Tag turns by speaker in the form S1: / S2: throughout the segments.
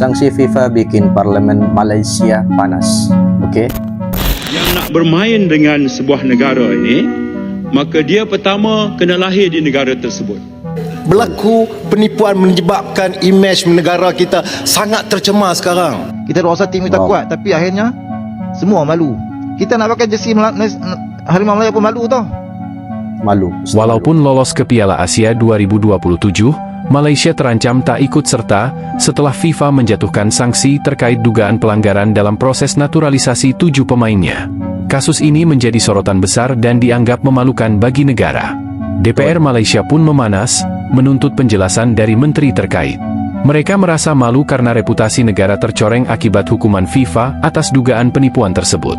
S1: Sanksi FIFA bikin parlimen Malaysia panas. Okey.
S2: yang nak bermain dengan sebuah negara ini maka dia pertama kena lahir di negara tersebut
S3: Berlaku penipuan menyebabkan imej negara kita sangat tercemar sekarang.
S4: Kita rasa tim kita
S1: Wow.
S4: kuat tapi akhirnya semua malu. Kita nak pakai jersey Nes- Harimau Melaya pun malu tau.
S1: Malu.
S5: Walaupun lolos ke Piala Asia 2027, Malaysia terancam tak ikut serta setelah FIFA menjatuhkan sanksi terkait dugaan pelanggaran dalam proses naturalisasi tujuh pemainnya. Kasus ini menjadi sorotan besar dan dianggap memalukan bagi negara. DPR Malaysia pun memanas, menuntut penjelasan dari menteri terkait. Mereka merasa malu karena reputasi negara tercoreng akibat hukuman FIFA atas dugaan penipuan tersebut.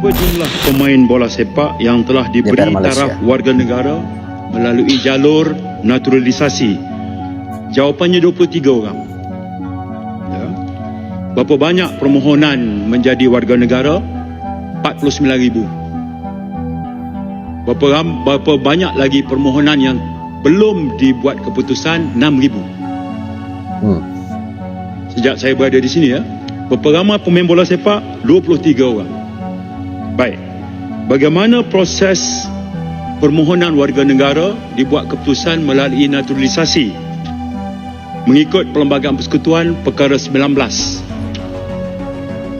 S2: berapa jumlah pemain bola sepak yang telah diberi taraf warga negara melalui jalur naturalisasi jawapannya 23 orang ya. berapa banyak permohonan menjadi warga negara 49,000 berapa, ram- berapa banyak lagi permohonan yang belum dibuat keputusan 6,000
S1: Hmm.
S2: sejak saya berada di sini ya. Berapa ramai pemain bola sepak? 23 orang. Baik. Bagaimana proses permohonan warga negara dibuat keputusan melalui naturalisasi mengikut Perlembagaan Persekutuan Perkara 19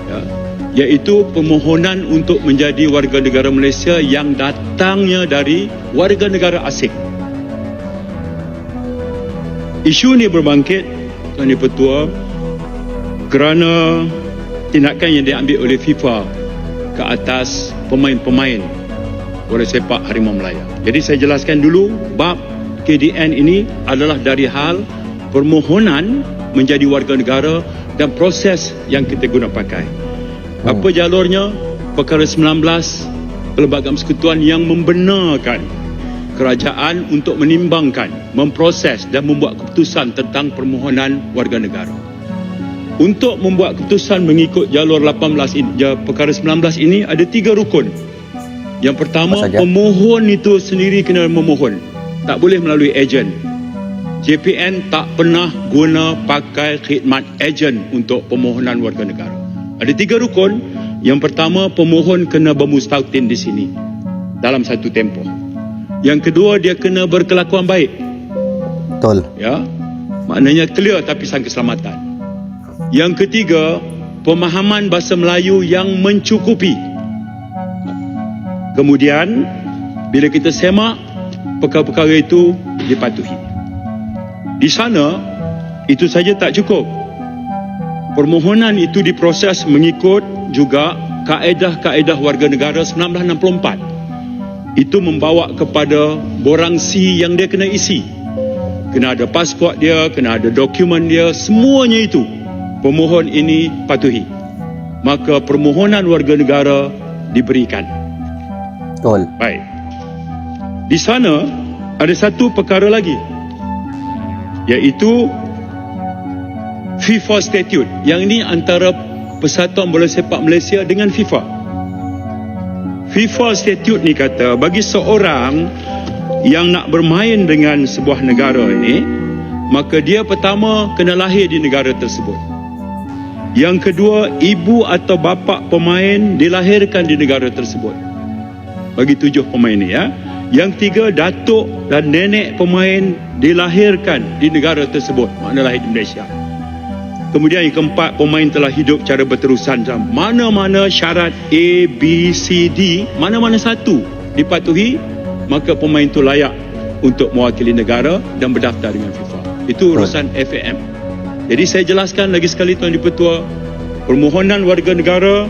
S2: ya, iaitu permohonan untuk menjadi warga negara Malaysia yang datangnya dari warga negara asing. Isu ini berbangkit Tuan Dipertua kerana tindakan yang diambil oleh FIFA ke atas pemain-pemain bola sepak Harimau Melaya. Jadi saya jelaskan dulu bab KDN ini adalah dari hal permohonan menjadi warga negara dan proses yang kita guna pakai. Apa jalurnya? Perkara 19 Perlembagaan Persekutuan yang membenarkan kerajaan untuk menimbangkan, memproses dan membuat keputusan tentang permohonan warga negara. Untuk membuat keputusan mengikut jalur 18 ini, perkara 19 ini ada tiga rukun. Yang pertama, pemohon itu sendiri kena memohon. Tak boleh melalui ejen. JPN tak pernah guna pakai khidmat ejen untuk pemohonan warga negara. Ada tiga rukun. Yang pertama, pemohon kena bermustautin di sini dalam satu tempoh. Yang kedua, dia kena berkelakuan baik.
S1: Betul.
S2: Ya, maknanya clear tapi sang keselamatan. Yang ketiga, pemahaman bahasa Melayu yang mencukupi. Kemudian, bila kita semak, perkara-perkara itu dipatuhi. Di sana, itu saja tak cukup. Permohonan itu diproses mengikut juga kaedah-kaedah warga negara 1964. Itu membawa kepada borang C yang dia kena isi. Kena ada pasport dia, kena ada dokumen dia, semuanya itu pemohon ini patuhi. Maka permohonan warga negara diberikan.
S1: Betul.
S2: Baik. Di sana ada satu perkara lagi iaitu FIFA Statute. Yang ini antara Persatuan Bola Sepak Malaysia dengan FIFA. FIFA Statute ni kata bagi seorang yang nak bermain dengan sebuah negara ini maka dia pertama kena lahir di negara tersebut. Yang kedua, ibu atau bapa pemain dilahirkan di negara tersebut bagi tujuh pemain ni ya. Yang tiga, datuk dan nenek pemain dilahirkan di negara tersebut, makna lahir di Malaysia. Kemudian yang keempat, pemain telah hidup cara berterusan dalam mana-mana syarat A, B, C, D, mana-mana satu dipatuhi, maka pemain itu layak untuk mewakili negara dan berdaftar dengan FIFA. Itu urusan FAM. Jadi saya jelaskan lagi sekali Tuan Dipertua, permohonan warga negara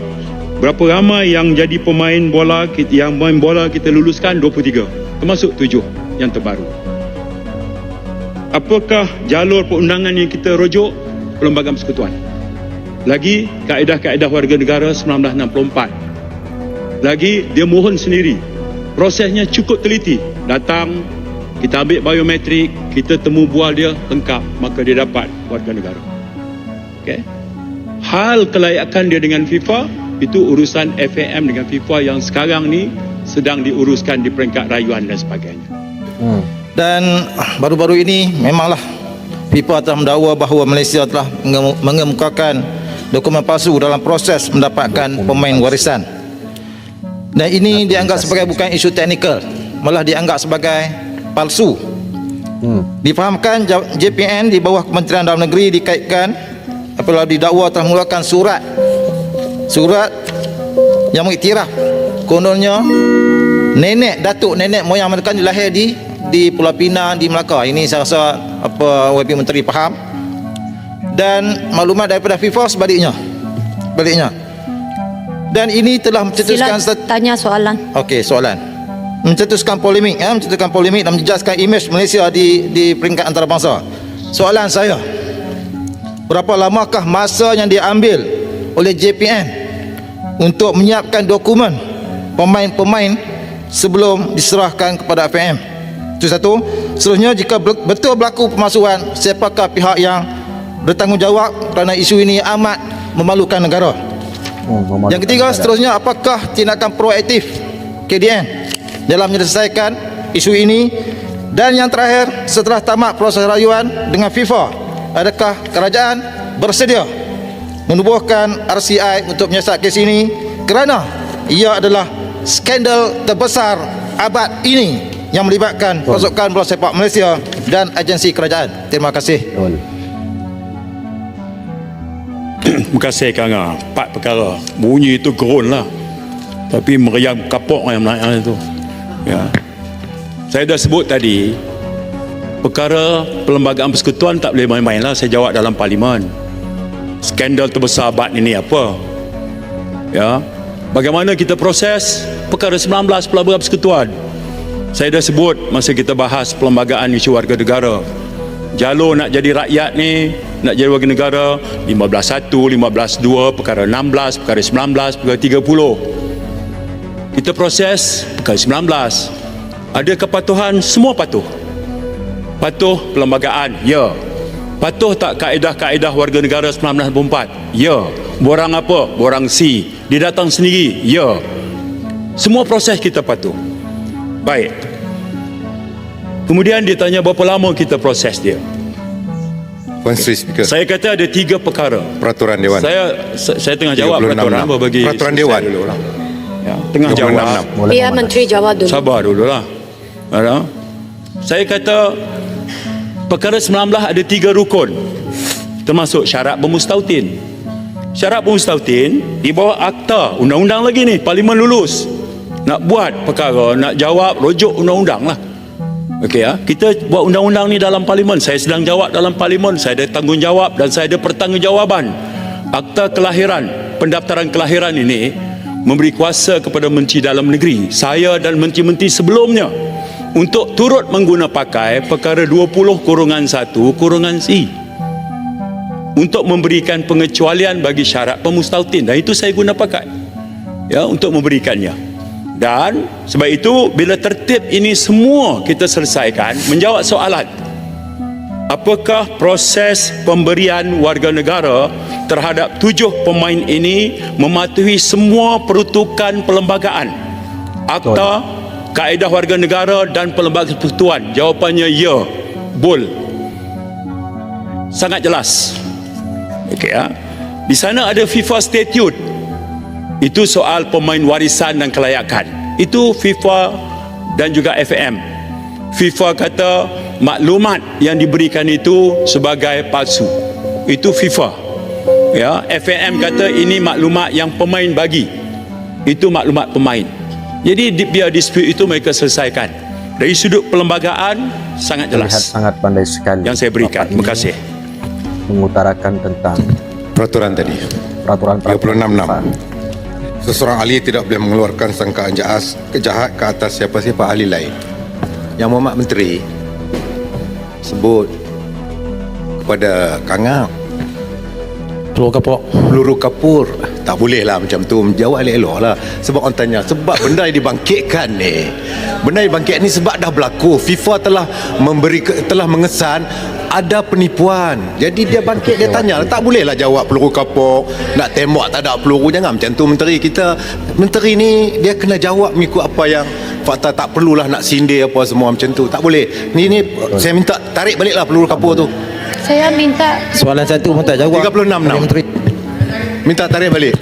S2: berapa ramai yang jadi pemain bola kita, yang main bola kita luluskan? 23 termasuk 7 yang terbaru. Apakah jalur perundangan yang kita rujuk? Perlembagaan persekutuan. Lagi kaedah-kaedah warga negara 1964 lagi dia mohon sendiri. Prosesnya cukup teliti. Datang kita ambil biometrik kita temu bual dia lengkap maka dia dapat warga negara. Okay? hal kelayakan dia dengan FIFA itu urusan FAM dengan FIFA yang sekarang ni sedang diuruskan di peringkat rayuan dan sebagainya.
S1: Hmm.
S4: Dan baru-baru ini memanglah FIFA telah mendakwa bahawa Malaysia telah menge- mengemukakan dokumen palsu dalam proses mendapatkan pemain warisan. Dan ini dianggap sebagai bukan isu teknikal, malah dianggap sebagai palsu.
S1: Hmm.
S4: Difahamkan JPN di bawah Kementerian Dalam Negeri dikaitkan apabila didakwa telah mengeluarkan surat surat yang mengiktiraf kononnya nenek datuk nenek moyang mereka dilahir di di Pulau Pinang di Melaka. Ini saya rasa apa YB Menteri faham. Dan maklumat daripada FIFA sebaliknya. Sebaliknya. Dan ini telah mencetuskan
S6: Sila tanya soalan.
S4: Okey, soalan. Mencetuskan polemik, ya, mencetuskan polemik dan menjejaskan imej Malaysia di di peringkat antarabangsa. Soalan saya, berapa lamakah masa yang diambil oleh JPN untuk menyiapkan dokumen pemain-pemain sebelum diserahkan kepada FAM? Itu satu. Seterusnya, jika betul berlaku pemalsuan, siapakah pihak yang bertanggungjawab kerana isu ini amat memalukan negara?
S1: Hmm, memalukan
S4: Yang ketiga
S1: negara.
S4: seterusnya apakah tindakan proaktif KDN dalam menyelesaikan isu ini dan yang terakhir setelah tamat proses rayuan dengan FIFA adakah kerajaan bersedia menubuhkan RCI untuk menyiasat kes ini kerana ia adalah skandal terbesar abad ini yang melibatkan pasukan bola sepak Malaysia dan agensi kerajaan. Terima kasih.
S2: Terima kasih Kang. Empat perkara. Bunyi itu gerun lah. Tapi meriam kapok yang naik itu. Ya. Saya dah sebut tadi, perkara perlembagaan persekutuan tak boleh main-main lah. Saya jawab dalam parlimen. Skandal terbesar abad ini apa? Ya. Bagaimana kita proses perkara 19 perlembagaan persekutuan? Saya dah sebut masa kita bahas perlembagaan isu warga negara. Jalur nak jadi rakyat ni, nak jadi warga negara 15.1, 15.2, perkara 16, perkara 19, perkara 30. Kita proses perkara 19. Ada kepatuhan, semua patuh. Patuh perlembagaan, ya. Patuh tak kaedah-kaedah warga negara 1964? Ya. Borang apa? Borang C. Dia datang sendiri? Ya. Semua proses kita patuh. Baik. Kemudian dia tanya berapa lama kita proses dia.
S7: Puan Sri Speaker,
S2: Saya kata ada tiga perkara.
S7: Peraturan Dewan.
S2: Saya saya, tengah jawab
S7: 36.
S2: peraturan apa bagi
S7: Peraturan Dewan.
S2: dulu lah. Ya, tengah
S7: 36.
S2: jawab.
S6: Biar
S1: memanah.
S6: Menteri jawab dulu.
S2: Sabar dulu lah. Ada? Saya kata perkara 19 ada tiga rukun. Termasuk syarat bermustautin. Syarat bermustautin di bawah akta undang-undang lagi ni parlimen lulus. Nak buat perkara, nak jawab rujuk undang-undang lah. Okey ya, kita buat undang-undang ni dalam parlimen. Saya sedang jawab dalam parlimen. Saya ada tanggungjawab dan saya ada pertanggungjawaban. Akta kelahiran, pendaftaran kelahiran ini memberi kuasa kepada Menteri Dalam Negeri, saya dan menteri-menteri sebelumnya untuk turut mengguna pakai perkara 20 kurungan 1 kurungan C. Untuk memberikan pengecualian bagi syarat pemustautin dan itu saya guna pakai. Ya untuk memberikannya. Dan sebab itu bila tertib ini semua kita selesaikan menjawab soalan. Apakah proses pemberian warga negara terhadap tujuh pemain ini mematuhi semua peruntukan perlembagaan? Akta kaedah warga negara dan perlembagaan persekutuan. Jawapannya ya. Bol sangat jelas. Okey ya. Di sana ada FIFA statute. Itu soal pemain warisan dan kelayakan. Itu FIFA dan juga FAM FIFA kata maklumat yang diberikan itu sebagai palsu. Itu FIFA. Ya FAM kata ini maklumat yang pemain bagi. Itu maklumat pemain jadi di- biar dispute itu mereka selesaikan dari sudut perlembagaan sangat
S1: Terlihat
S2: jelas
S1: sangat pandai sekali.
S2: yang saya berikan terima kasih
S1: Mengutarakan tentang
S7: Peraturan tadi.
S1: peraturan
S7: 36.6. Seseorang ahli tidak boleh mengeluarkan sangkaan jahat, kejahat ke atas siapa-siapa ahli lain. Yang Muhammad Menteri sebut kepada Kangak
S3: Peluru kapok.
S7: peluru kapur. Tak boleh lah macam tu. Menjawab elok-elok lah. Sebab orang tanya sebab benda yang dibangkitkan ni. Benda yang dibangkit ni sebab dah berlaku. FIFA telah memberi telah mengesan ada penipuan. Jadi dia bangkit dia tanya tak boleh lah jawab peluru kapok nak tembak tak ada peluru. Jangan macam tu. Menteri kita menteri ni dia kena jawab mengikut apa yang fakta. Tak perlulah nak sindir apa semua macam tu. Tak boleh. Ni ni saya minta tarik balik lah peluru kapur tu
S6: Saya minta
S4: Soalan satu pun tak jawab.
S7: 36 enam.
S4: Menteri.
S7: Minta tarik balik.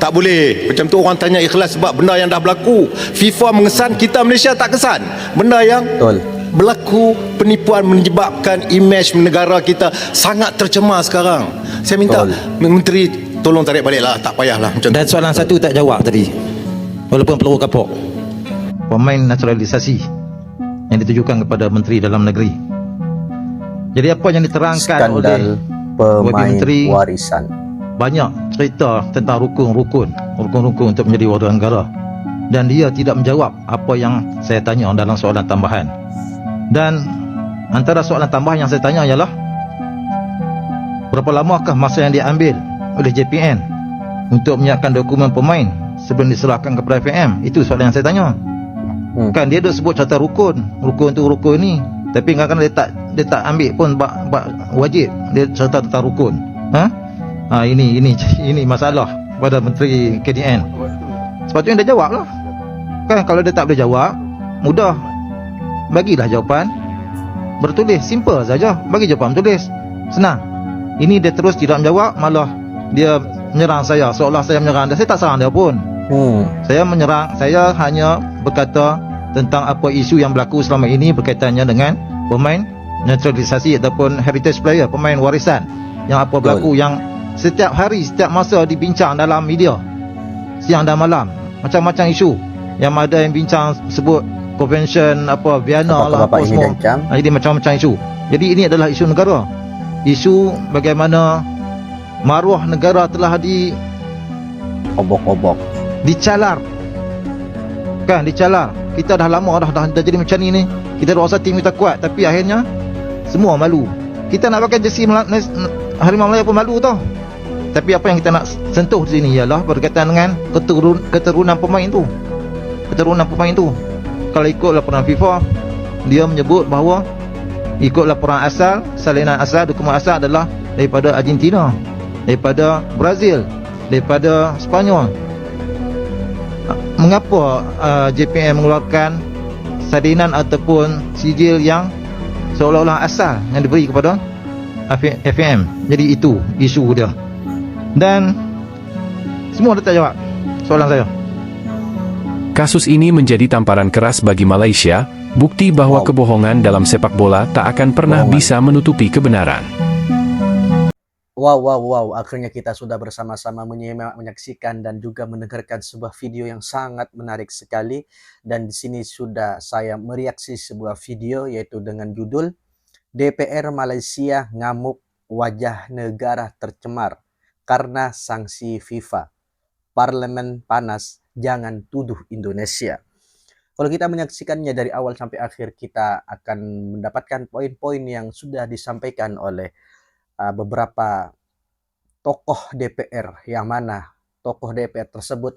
S7: Tak boleh. Macam tu orang tanya ikhlas sebab benda yang dah berlaku. FIFA mengesan, kita Malaysia tak kesan. Benda yang
S1: Betul.
S3: berlaku penipuan menyebabkan imej negara kita sangat tercemar sekarang. Saya minta
S1: Betul.
S3: menteri tolong tarik balik lah, tak payahlah macam tu.
S4: Dan soalan satu tak jawab tadi. Walaupun peluru kapok. Pemain naturalisasi yang ditujukan kepada Menteri Dalam Negeri. Jadi apa yang diterangkan oleh
S1: Skandal pemain
S4: Menteri-
S1: warisan.
S4: banyak cerita tentang rukun-rukun, rukun-rukun untuk menjadi warga negara. Dan dia tidak menjawab apa yang saya tanya dalam soalan tambahan. Dan antara soalan tambahan yang saya tanya ialah berapa lamakah masa yang diambil oleh JPN untuk menyiapkan dokumen pemain sebelum diserahkan kepada FAM? Itu soalan yang saya tanya.
S1: Hmm.
S4: Kan dia ada sebut cerita rukun, rukun tu rukun ni. Tapi kadang-kadang dia tak dia tak ambil pun bak, bak wajib dia cerita tentang rukun. Ha? Ha ini ini ini masalah pada menteri KDN. Sepatutnya dia jawab lah. Kan kalau dia tak boleh jawab, mudah. Bagilah jawapan bertulis, simple saja. Bagi jawapan bertulis. Senang. Ini dia terus tidak menjawab, malah dia menyerang saya seolah saya menyerang dia. Saya tak serang dia pun.
S1: Hmm.
S4: Saya menyerang, saya hanya berkata tentang apa isu yang berlaku selama ini berkaitannya dengan pemain naturalisasi ataupun heritage player, pemain warisan yang apa berlaku yang setiap hari, setiap masa dibincang dalam media. Siang dan malam, macam-macam isu. Yang ada yang bincang sebut convention apa Vienna lah apa semua. Ha, jadi macam-macam isu. Jadi ini adalah isu negara. Isu bagaimana maruah negara telah di
S1: Obok-obok.
S4: dicalar kan dicalar kita dah lama dah dah, dah jadi macam ni ni kita rasa tim kita kuat tapi akhirnya semua malu. Kita nak pakai jersey Mela- Nes- Harimau Melaya pun malu tau. Tapi apa yang kita nak sentuh di sini ialah berkaitan dengan keturun, keturunan pemain tu. Keturunan pemain tu. Kalau ikut laporan FIFA dia menyebut bahawa ikut laporan asal salinan asal dokumen asal adalah daripada Argentina daripada Brazil daripada Sepanyol mengapa uh, JPM mengeluarkan salinan ataupun sijil yang seolah-olah asal yang diberi kepada FM. Jadi itu isu dia. Dan semua dia tak jawab soalan saya.
S5: Kasus ini menjadi tamparan keras bagi Malaysia, bukti bahwa
S1: Wow.
S5: kebohongan dalam sepak bola tak akan pernah
S1: Bohongan.
S5: bisa menutupi kebenaran.
S1: Wow, wow, wow. Akhirnya kita sudah bersama-sama menyimak, menyaksikan dan juga mendengarkan sebuah video yang sangat menarik sekali. Dan di sini sudah saya mereaksi sebuah video yaitu dengan judul DPR Malaysia ngamuk wajah negara tercemar karena sanksi FIFA. Parlemen panas, jangan tuduh Indonesia. Kalau kita menyaksikannya dari awal sampai akhir, kita akan mendapatkan poin-poin yang sudah disampaikan oleh uh, beberapa tokoh DPR yang mana tokoh DPR tersebut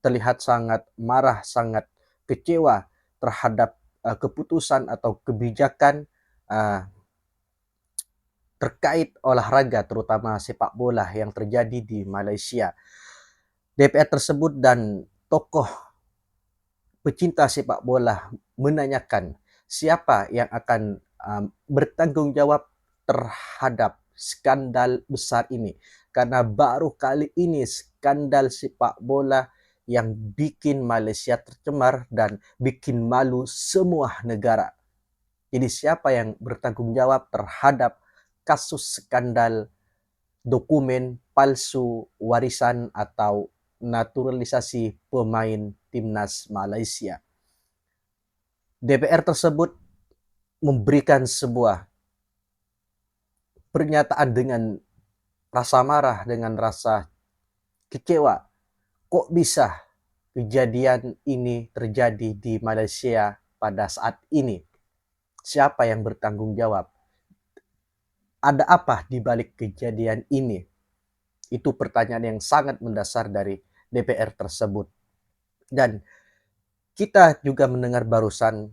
S1: terlihat sangat marah, sangat kecewa terhadap uh, keputusan atau kebijakan uh, terkait olahraga terutama sepak bola yang terjadi di Malaysia. DPR tersebut dan tokoh pecinta sepak bola menanyakan siapa yang akan bertanggung jawab terhadap skandal besar ini karena baru kali ini skandal sepak bola yang bikin Malaysia tercemar dan bikin malu semua negara. Jadi siapa yang bertanggung jawab terhadap kasus skandal dokumen palsu warisan atau naturalisasi pemain timnas Malaysia? DPR tersebut memberikan sebuah pernyataan dengan rasa marah, dengan rasa kecewa. Kok bisa kejadian ini terjadi di Malaysia pada saat ini? Siapa yang bertanggung jawab? Ada apa di balik kejadian ini? Itu pertanyaan yang sangat mendasar dari DPR tersebut. Dan kita juga mendengar barusan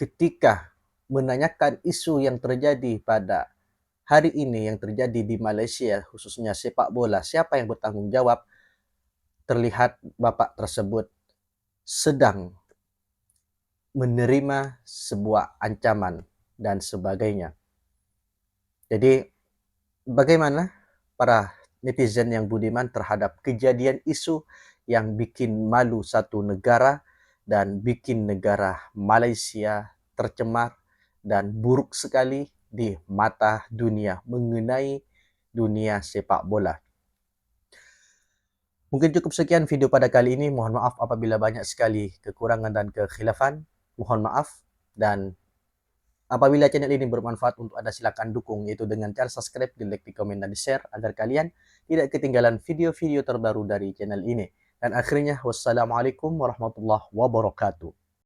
S1: ketika menanyakan isu yang terjadi pada hari ini yang terjadi di Malaysia khususnya sepak bola siapa yang bertanggung jawab terlihat bapak tersebut sedang menerima sebuah ancaman dan sebagainya? Jadi bagaimana para netizen yang budiman terhadap kejadian isu yang bikin malu satu negara dan bikin negara Malaysia tercemar dan buruk sekali di mata dunia mengenai dunia sepak bola. Mungkin cukup sekian video pada kali ini. Mohon maaf apabila banyak sekali kekurangan dan kekhilafan. Mohon maaf dan apabila channel ini bermanfaat untuk anda silakan dukung yaitu dengan cara subscribe, di like, di komen dan di share agar kalian tidak ketinggalan video-video terbaru dari channel ini. Dan akhirnya wassalamualaikum warahmatullahi wabarakatuh.